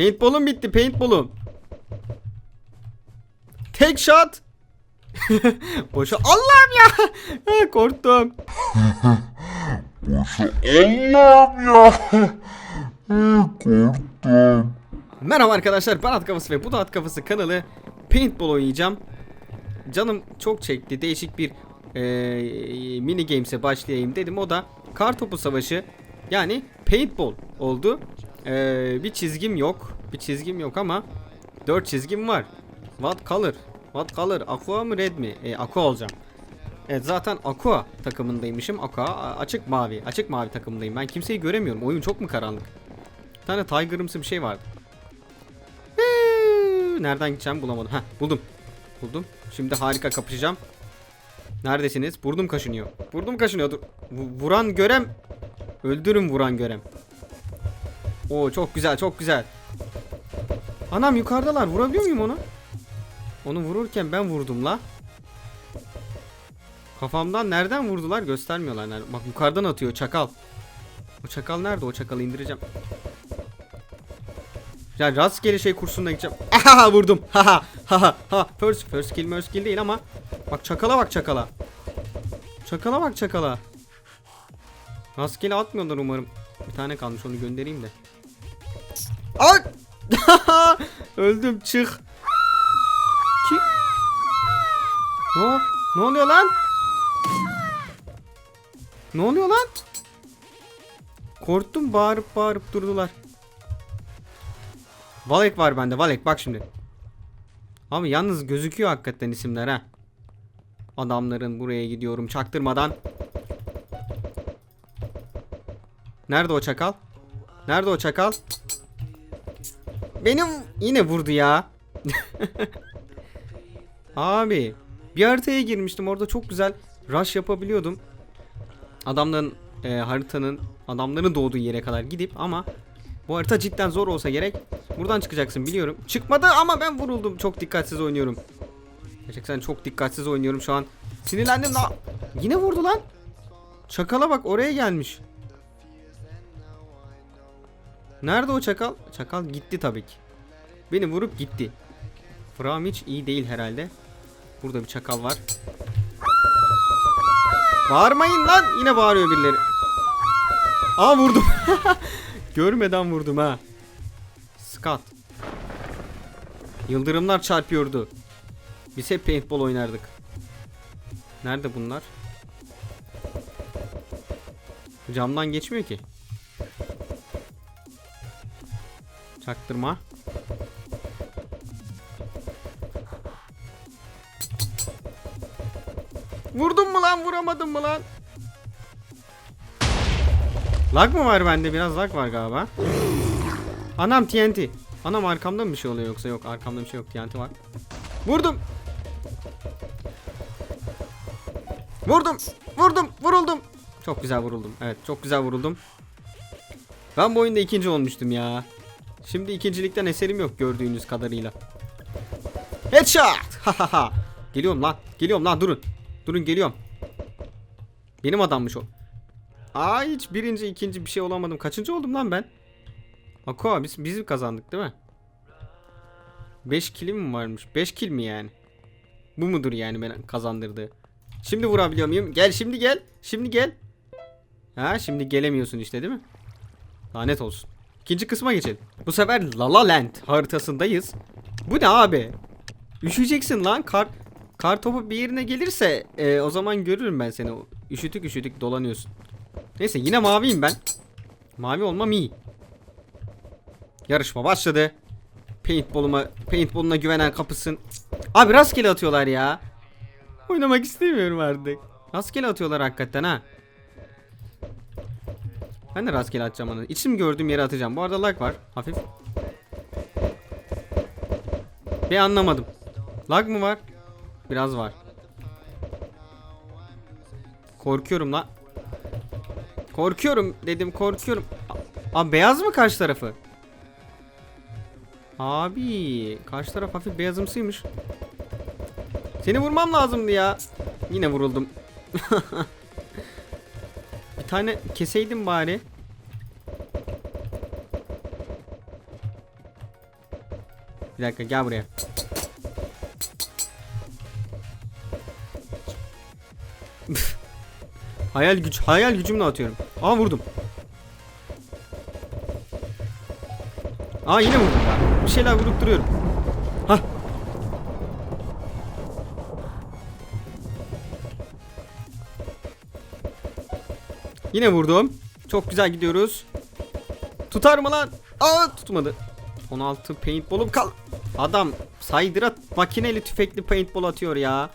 Paintball'um bitti paintball'um. Tek shot. Boşa Allah'ım ya. Ha, Korktum. Allah'ım ya. Korktum. Merhaba arkadaşlar ben At Kafası ve bu da At Kafası kanalı Paintball oynayacağım. Canım çok çekti değişik bir eee mini games'e başlayayım dedim o da Kartopu Savaşı yani Paintball oldu. Eee, bir çizgim yok bir çizgim yok ama 4 çizgim var. What color? What color? Aqua mı red mi? E, aqua olacağım. Evet zaten Aqua takımındaymışım. Aqua açık mavi. Açık mavi takımındayım. Ben kimseyi göremiyorum. Oyun çok mu karanlık? Bir tane Tiger'ımsı bir şey vardı. Nereden gideceğim bulamadım. Heh buldum. Buldum. Şimdi harika kapışacağım. Neredesiniz? Burnum kaşınıyor. Burnum kaşınıyor. Dur. Vu- Vuran görem. Öldürün vuran görem. Oo çok güzel çok güzel. Anam yukarıdalar. Vurabiliyor muyum onu? Onu vururken ben vurdum la. Kafamdan nereden vurdular göstermiyorlar. Nerede- Bak yukarıdan atıyor çakal. O çakal nerede? O çakalı indireceğim. Ya rastgele şey kursuna gideceğim. Aha vurdum. Haha. Haha. Ha. First first kill first kill değil ama bak çakala bak çakala. Çakala bak çakala. Rastgele atmıyorlar umarım. Bir tane kalmış onu göndereyim de. Öldüm çık. Ki? Ne, ne oluyor lan? Ne oluyor lan? Korktum bağırıp bağırıp durdular. Valek var bende Valek bak şimdi. Abi yalnız gözüküyor hakikaten isimler ha. Adamların buraya gidiyorum çaktırmadan. Nerede o çakal? Nerede o çakal? Benim yine vurdu ya. Abi bir haritaya girmiştim orada çok güzel rush yapabiliyordum. Adamların e, haritanın adamların doğduğu yere kadar gidip ama bu harita cidden zor olsa gerek. Buradan çıkacaksın biliyorum. Çıkmadı ama ben vuruldum. Çok dikkatsiz oynuyorum. Gerçekten çok dikkatsiz oynuyorum şu an. Sinirlendim la. Yine vurdu lan. Çakala bak oraya gelmiş. Nerede o çakal? Çakal gitti tabii ki. Beni vurup gitti. Fram hiç iyi değil herhalde. Burada bir çakal var. Bağırmayın lan. Yine bağırıyor birileri. Aa vurdum. Görmeden vurdum ha. Scott. Yıldırımlar çarpıyordu. Biz hep paintball oynardık. Nerede bunlar? Camdan geçmiyor ki. Çaktırma. Vurdum mu lan vuramadım mı lan? Lag mı var bende? Biraz lag var galiba. Anam TNT. Anam arkamda mı bir şey oluyor yoksa yok arkamda bir şey yok TNT var. Vurdum. Vurdum. Vurdum. Vuruldum. Çok güzel vuruldum. Evet çok güzel vuruldum. Ben bu oyunda ikinci olmuştum ya. Şimdi ikincilikten eserim yok gördüğünüz kadarıyla. Headshot. Ha ha ha. Geliyorum lan. Geliyorum lan durun. Durun geliyorum. Benim adammış o. Aa hiç birinci ikinci bir şey olamadım. Kaçıncı oldum lan ben? Aqua biz, biz mi kazandık değil mi? 5 kilim mi varmış? 5 kill mi yani? Bu mudur yani ben kazandırdığı? Şimdi vurabiliyor muyum? Gel şimdi gel. Şimdi gel. Ha şimdi gelemiyorsun işte değil mi? Lanet olsun. İkinci kısma geçelim. Bu sefer La La Land haritasındayız. Bu ne abi? Üşüyeceksin lan. Kar kar topu bir yerine gelirse e, o zaman görürüm ben seni. Üşütük üşütük dolanıyorsun. Neyse yine maviyim ben. Mavi olmam iyi. Yarışma başladı. Paintball'uma, paintball'una güvenen kapısın. Abi rastgele atıyorlar ya. Oynamak istemiyorum artık. Rastgele atıyorlar hakikaten ha. Ben de rastgele atacağım onu. İçim gördüğüm yere atacağım. Bu arada lag var. Hafif. Bir anlamadım. Lag mı var? Biraz var. Korkuyorum lan. Korkuyorum dedim korkuyorum. Abi beyaz mı karşı tarafı? Abi karşı taraf hafif beyazımsıymış. Seni vurmam lazımdı ya. Yine vuruldum. Tane keseydim bari. Bir dakika gel buraya. hayal güç, hayal gücümle atıyorum. Aa vurdum. Aa yine vurdum. Bir şeyler vurup duruyorum. Yine vurdum. Çok güzel gidiyoruz. Tutar mı lan? Aa tutmadı. 16 paintball'um kal. Adam saydıra makineli tüfekli paintball atıyor ya.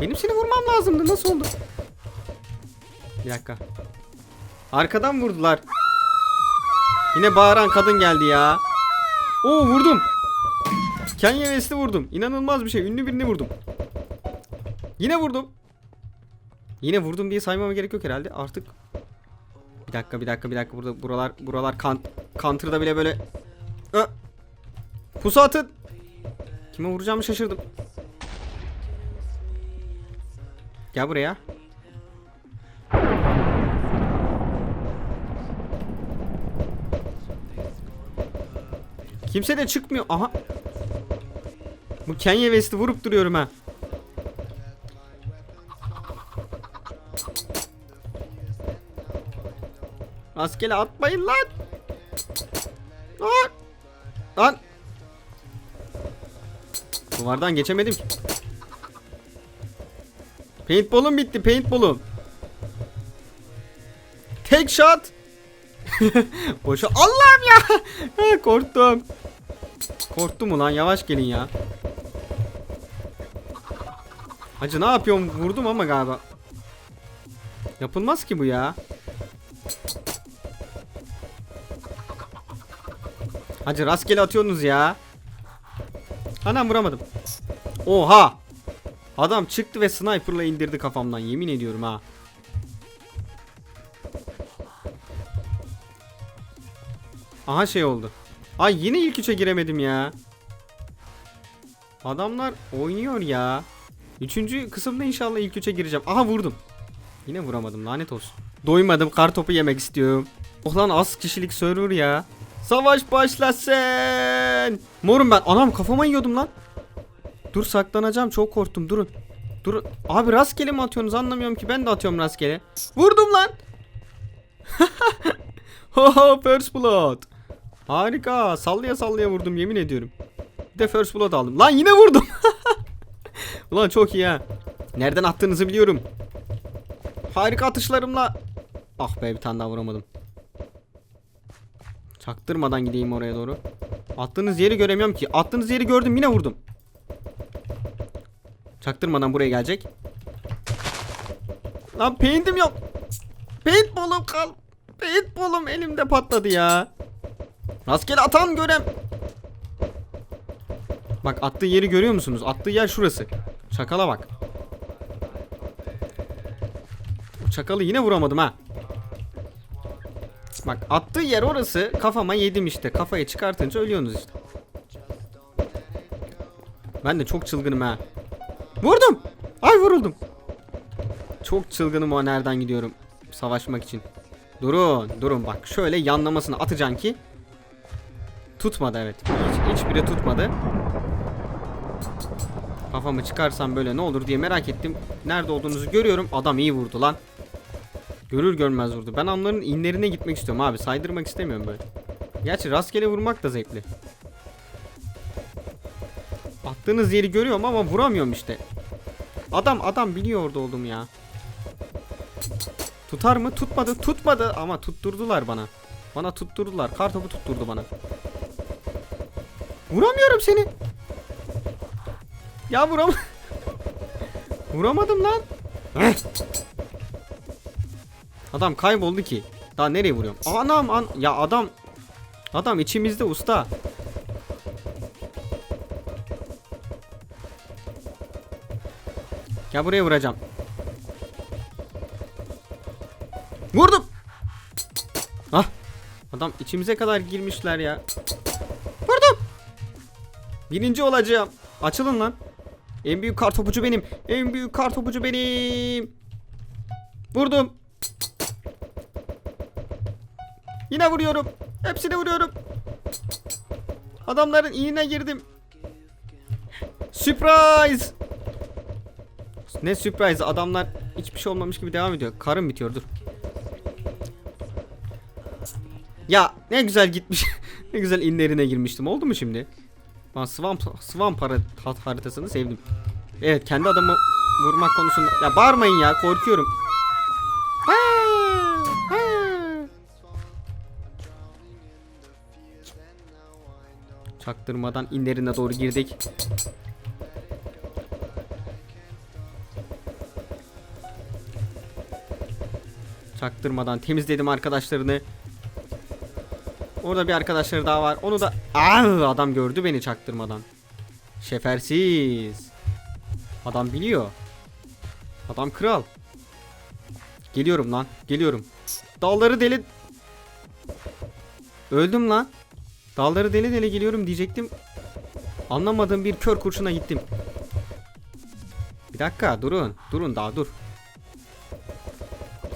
Benim seni vurmam lazımdı. Nasıl oldu? Bir dakika. Arkadan vurdular. Yine bağıran kadın geldi ya. Oo vurdum. Kanye West'i vurdum. İnanılmaz bir şey. Ünlü birini vurdum. Yine vurdum. Yine vurdum diye saymama gerek yok herhalde. Artık bir dakika bir dakika bir dakika burada buralar buralar kan counter'da bile böyle Ö! Pusu atın. Kime vuracağımı şaşırdım. Gel buraya. Kimse de çıkmıyor. Aha. Bu Kanye West'i vurup duruyorum ha. Rastgele atmayın lan. Lan. Lan. Duvardan geçemedim ki. Paintball'um bitti paintball'um. Tek shot. Boşa Allah'ım ya. Korktum. Korktum ulan yavaş gelin ya. Hacı ne yapıyorum vurdum ama galiba. Yapılmaz ki bu ya. Hacı rastgele atıyorsunuz ya. Anam vuramadım. Oha. Adam çıktı ve sniper'la indirdi kafamdan yemin ediyorum ha. Aha şey oldu. Ay yine ilk üçe giremedim ya. Adamlar oynuyor ya. Üçüncü kısımda inşallah ilk üçe gireceğim. Aha vurdum. Yine vuramadım lanet olsun. Doymadım kar topu yemek istiyorum. Ulan az kişilik server ya. Savaş başlasın. Morum ben. Anam kafama yiyordum lan. Dur saklanacağım çok korktum durun. Dur. Abi rastgele mi atıyorsunuz anlamıyorum ki ben de atıyorum rastgele. Vurdum lan. Haha first blood. Harika. Sallaya sallaya vurdum yemin ediyorum. Bir de first blood aldım. Lan yine vurdum. Ulan çok iyi ha. Nereden attığınızı biliyorum. Harika atışlarımla. Ah be bir tane daha vuramadım. Çaktırmadan gideyim oraya doğru. Attığınız yeri göremiyorum ki. Attığınız yeri gördüm yine vurdum. Çaktırmadan buraya gelecek. Lan paint'im yok. Paintball'um kal. Paintball'um elimde patladı ya. Rastgele atan görem. Bak attığı yeri görüyor musunuz? Attığı yer şurası. Çakala bak. Çakalı yine vuramadım ha. Bak attığı yer orası. Kafama yedim işte. Kafayı çıkartınca ölüyorsunuz işte. Ben de çok çılgınım ha. Vurdum. Ay vuruldum. Çok çılgınım o nereden gidiyorum. Savaşmak için. Durun durun bak. Şöyle yanlamasını atacaksın ki. Tutmadı evet. Hiç, hiçbiri tutmadı. Kafamı çıkarsam böyle ne olur diye merak ettim. Nerede olduğunuzu görüyorum. Adam iyi vurdu lan. Görür görmez vurdu. Ben onların inlerine gitmek istiyorum abi. Saydırmak istemiyorum böyle. Gerçi rastgele vurmak da zevkli. Attığınız yeri görüyorum ama vuramıyorum işte. Adam adam biliyor orada oldum ya. Tutar mı? Tutmadı. Tutmadı ama tutturdular bana. Bana tutturdular. Kartopu tutturdu bana. Vuramıyorum seni. Ya vuram. Vuramadım lan. Adam kayboldu ki. Daha nereye vuruyorum? Anam an ya adam adam içimizde usta. Gel buraya vuracağım. Vurdum. Ah. Adam içimize kadar girmişler ya. Vurdum. Birinci olacağım. Açılın lan. En büyük kartopucu benim. En büyük kartopucu benim. Vurdum. Yine vuruyorum. Hepsine vuruyorum. Adamların inine girdim. Surprise! Ne surprise? Adamlar hiçbir şey olmamış gibi devam ediyor. Karım bitiyor dur. Ya ne güzel gitmiş. ne güzel inlerine girmiştim. Oldu mu şimdi? Ben Swamp, Swamp haritasını sevdim. Evet kendi adamı vurmak konusunda. Ya bağırmayın ya korkuyorum. Çaktırmadan inlerine doğru girdik. Çaktırmadan temizledim arkadaşlarını. Orada bir arkadaşları daha var. Onu da Aa, adam gördü beni çaktırmadan. Şefersiz. Adam biliyor. Adam kral. Geliyorum lan. Geliyorum. Dalları deli. Öldüm lan. Dalları deli deli geliyorum diyecektim. Anlamadığım bir kör kurşuna gittim. Bir dakika durun. Durun daha dur.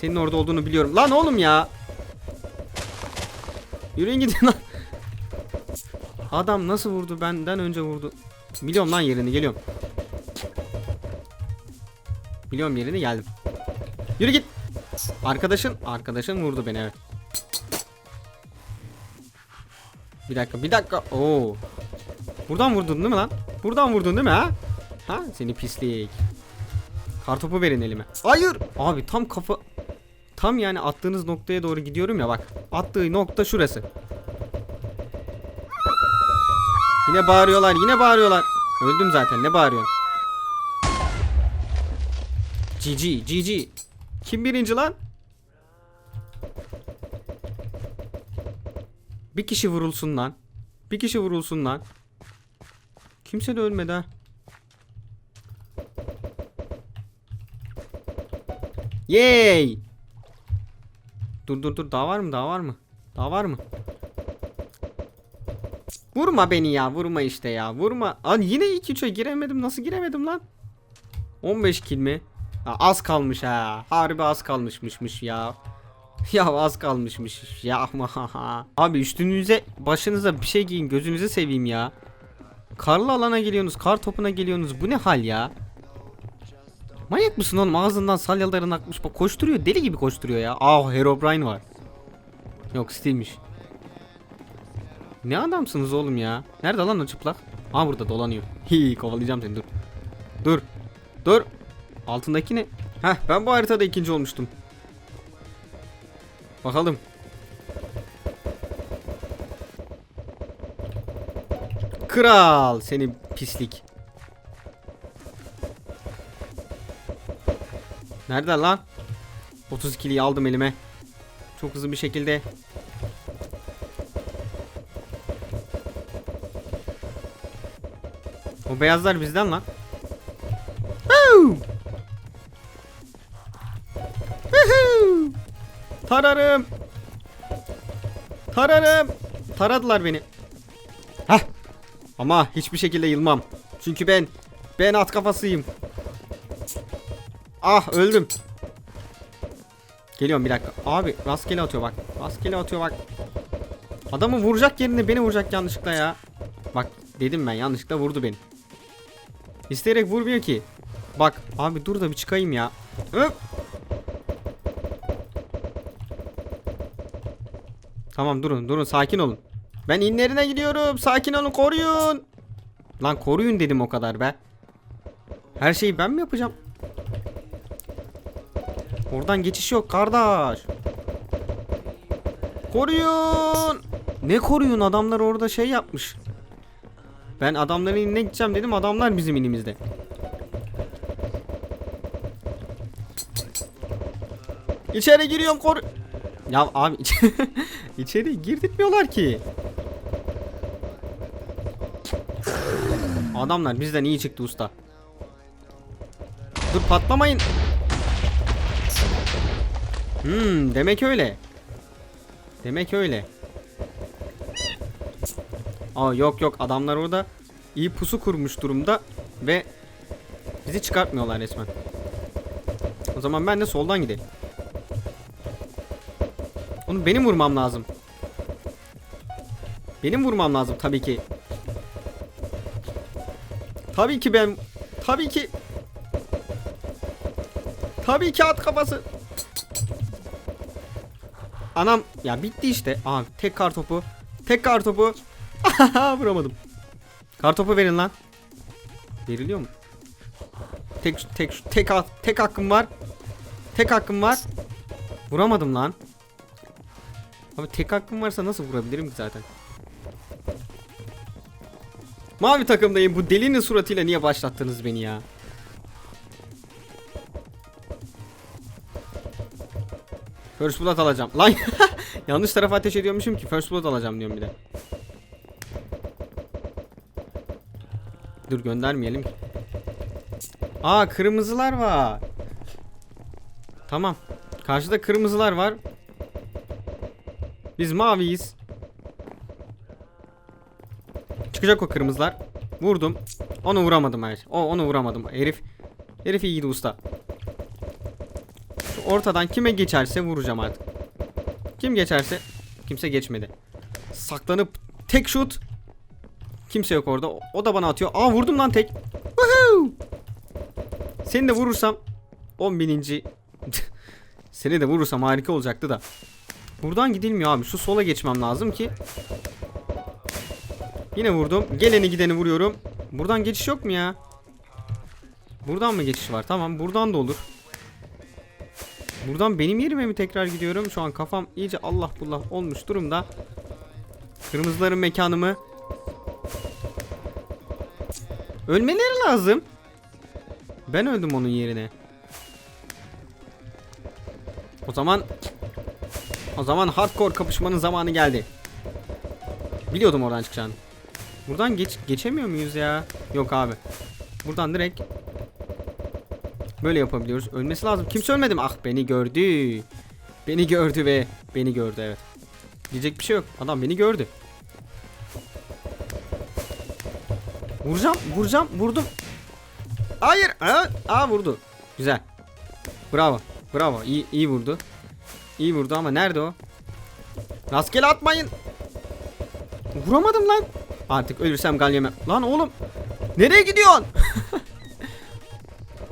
Senin orada olduğunu biliyorum. Lan oğlum ya. Yürüyün gidin lan. Adam nasıl vurdu benden önce vurdu. Biliyorum lan yerini geliyorum. Biliyorum yerini geldim. Yürü git. Arkadaşın arkadaşın vurdu beni evet. Bir dakika bir dakika. Oo. Buradan vurdun değil mi lan? Buradan vurdun değil mi ha? Ha seni pislik. Kartopu verin elime. Hayır. Abi tam kafa tam yani attığınız noktaya doğru gidiyorum ya bak. Attığı nokta şurası. Yine bağırıyorlar, yine bağırıyorlar. Öldüm zaten. Ne bağırıyorsun? GG, GG. Kim birinci lan? Bir kişi vurulsun lan. Bir kişi vurulsun lan. Kimse de ölmedi ha. Yay! Dur dur dur daha var mı? Daha var mı? Daha var mı? Vurma beni ya. Vurma işte ya. Vurma. Lan yine 2-3'e giremedim. Nasıl giremedim lan? 15 kill mi? Ha, az kalmış ha. Harbi az kalmışmışmış ya. Ya az kalmışmış ya Abi üstünüze başınıza bir şey giyin gözünüzü seveyim ya. Karlı alana geliyorsunuz kar topuna geliyorsunuz bu ne hal ya? Manyak mısın oğlum ağzından salyaların akmış bak koşturuyor deli gibi koşturuyor ya. Ah Herobrine var. Yok Steve'miş. Ne adamsınız oğlum ya? Nerede lan o çıplak? Aa burada dolanıyor. Hi kovalayacağım seni dur. Dur. Dur. Altındaki ne? Heh ben bu haritada ikinci olmuştum. Bakalım. Kral seni pislik. Nerede lan? 32'liyi aldım elime. Çok hızlı bir şekilde. O beyazlar bizden lan. Tararım. Tararım. Taradılar beni. Hah. Ama hiçbir şekilde yılmam. Çünkü ben ben at kafasıyım. Ah öldüm. Geliyorum bir dakika. Abi rastgele atıyor bak. Rastgele atıyor bak. Adamı vuracak yerine beni vuracak yanlışlıkla ya. Bak dedim ben yanlışlıkla vurdu beni. İsteyerek vurmuyor ki. Bak abi dur da bir çıkayım ya. Öp. Tamam durun durun sakin olun. Ben inlerine gidiyorum. Sakin olun koruyun. Lan koruyun dedim o kadar be. Her şeyi ben mi yapacağım? Oradan geçiş yok kardeş. Koruyun. Ne koruyun adamlar orada şey yapmış. Ben adamların inine gideceğim dedim adamlar bizim inimizde. İçeri giriyorum koru... Ya abi iç- içeri girdirtmiyorlar ki. Adamlar bizden iyi çıktı usta. Dur patlamayın. Hmm demek öyle. Demek öyle. Aa yok yok adamlar orada iyi pusu kurmuş durumda ve bizi çıkartmıyorlar resmen. O zaman ben de soldan gidelim. Onu benim vurmam lazım. Benim vurmam lazım tabii ki. Tabii ki ben tabii ki Tabii ki at kafası. Anam ya bitti işte. Aa tek kar topu. Tek kar topu. Vuramadım. Kar topu verin lan. Veriliyor mu? Tek tek tek tek hakkım var. Tek hakkım var. Vuramadım lan. Abi tek hakkım varsa nasıl vurabilirim ki zaten? Mavi takımdayım. Bu delinin suratıyla niye başlattınız beni ya? First blood alacağım. Lan yanlış tarafa ateş ediyormuşum ki first blood alacağım diyorum bir de. Dur göndermeyelim ki. Aa kırmızılar var. Tamam. Karşıda kırmızılar var. Biz maviyiz. Çıkacak o kırmızılar. Vurdum. Onu vuramadım hayır. O onu vuramadım. Herif herif iyiydi usta. Ortadan kime geçerse vuracağım artık. Kim geçerse kimse geçmedi. Saklanıp tek şut. Kimse yok orada. O da bana atıyor. Aa vurdum lan tek. Woohoo! Seni de vurursam 10 bininci Seni de vurursam harika olacaktı da. Buradan gidilmiyor abi. Şu sola geçmem lazım ki. Yine vurdum. Geleni gideni vuruyorum. Buradan geçiş yok mu ya? Buradan mı geçiş var? Tamam buradan da olur. Buradan benim yerime mi tekrar gidiyorum? Şu an kafam iyice Allah bullah olmuş durumda. Kırmızıların mekanımı. Ölmeleri lazım. Ben öldüm onun yerine. O zaman o zaman hardcore kapışmanın zamanı geldi. Biliyordum oradan çıkacağını. Buradan geç geçemiyor muyuz ya? Yok abi. Buradan direkt böyle yapabiliyoruz. Ölmesi lazım. Kimse ölmedi mi? Ah beni gördü. Beni gördü ve beni gördü evet. Diyecek bir şey yok. Adam beni gördü. Vuracağım, vuracağım, vurdum. Hayır. Aa, aa vurdu. Güzel. Bravo. Bravo. İyi iyi vurdu. İyi vurdu ama nerede o? Rastgele atmayın. Vuramadım lan. Artık ölürsem gal yemem. Lan oğlum. Nereye gidiyorsun?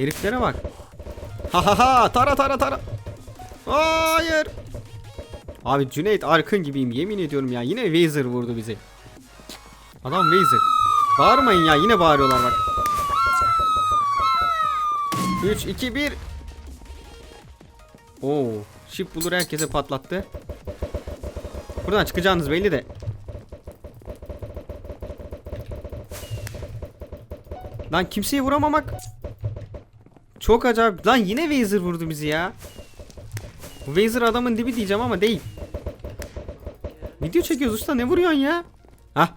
Heriflere bak. Ha ha ha. Tara tara tara. Hayır. Abi Cüneyt Arkın gibiyim yemin ediyorum ya. Yine Wazer vurdu bizi. Adam Wazer. Bağırmayın ya yine bağırıyorlar bak. 3 2 1 Oo, şif bulur herkese patlattı. Buradan çıkacağınız belli de. Lan kimseyi vuramamak. Çok acayip. Lan yine Wazer vurdu bizi ya. Bu Wazer adamın dibi diyeceğim ama değil. Video çekiyoruz usta ne vuruyorsun ya? Hah.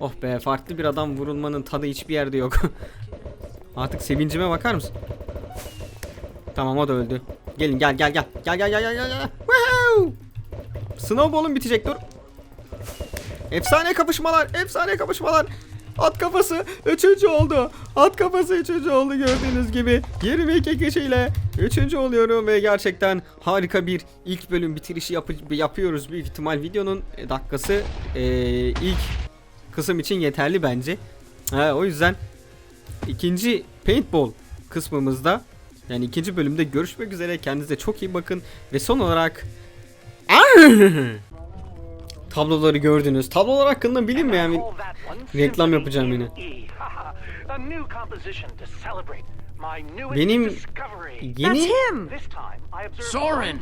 Oh be farklı bir adam vurulmanın tadı hiçbir yerde yok. Artık sevincime bakar mısın? Tamam o da öldü. Gelin gel gel gel. Gel gel gel gel gel. gel. Woohoo! Snowball'un bitecek dur. Efsane kapışmalar, efsane kapışmalar. At kafası üçüncü oldu. At kafası üçüncü oldu gördüğünüz gibi. 22 kişiyle üçüncü oluyorum ve gerçekten harika bir ilk bölüm bitirişi yapı- yapıyoruz. Büyük ihtimal videonun e, dakikası e, ilk kısım için yeterli bence. Ha, o yüzden ikinci paintball kısmımızda yani ikinci bölümde görüşmek üzere. Kendinize çok iyi bakın. Ve son olarak tabloları gördünüz. Tablolar hakkında bilinmeyen bir reklam yapacağım yine. Benim yeni Soren!